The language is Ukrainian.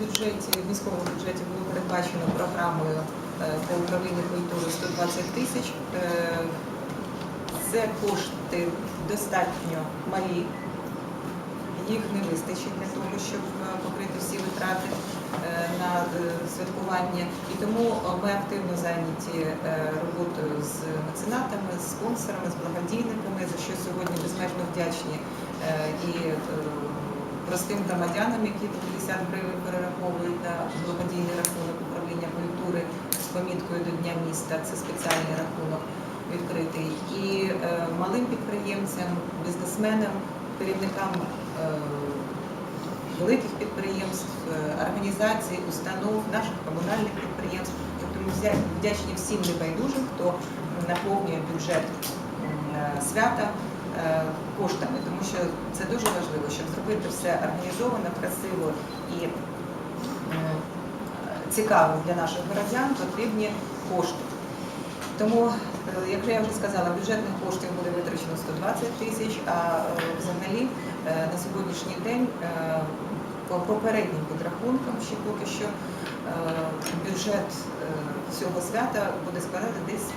бюджеті, міському бюджеті було передбачено програмою е, по управлінню культури 120 тисяч. Е, Це кошти достатньо малі, їх не вистачить для того, щоб е, покрити всі витрати на святкування. І тому ми активно зайняті роботою з меценатами, з спонсорами, з благодійниками, за що сьогодні безмежно вдячні і простим громадянам, які по 50 гривень перераховують на благодійний рахунок управління культури з поміткою до Дня міста. Це спеціальний рахунок відкритий. І е, малим підприємцям, бізнесменам, керівникам е, великих підприємств, е, організацій, установ, наших комунальних підприємств. Тобто ми вдячні всім небайдужим, хто наповнює бюджет е, свята е, коштами, тому що це дуже важливо, щоб зробити все організовано, красиво і е, цікаво для наших городян, потрібні кошти. Тому, е, як я вже сказала, бюджетних коштів буде витрачено 120 тисяч, а е, взагалі на сьогоднішній день по попереднім підрахункам ще поки що бюджет цього свята буде складати десь.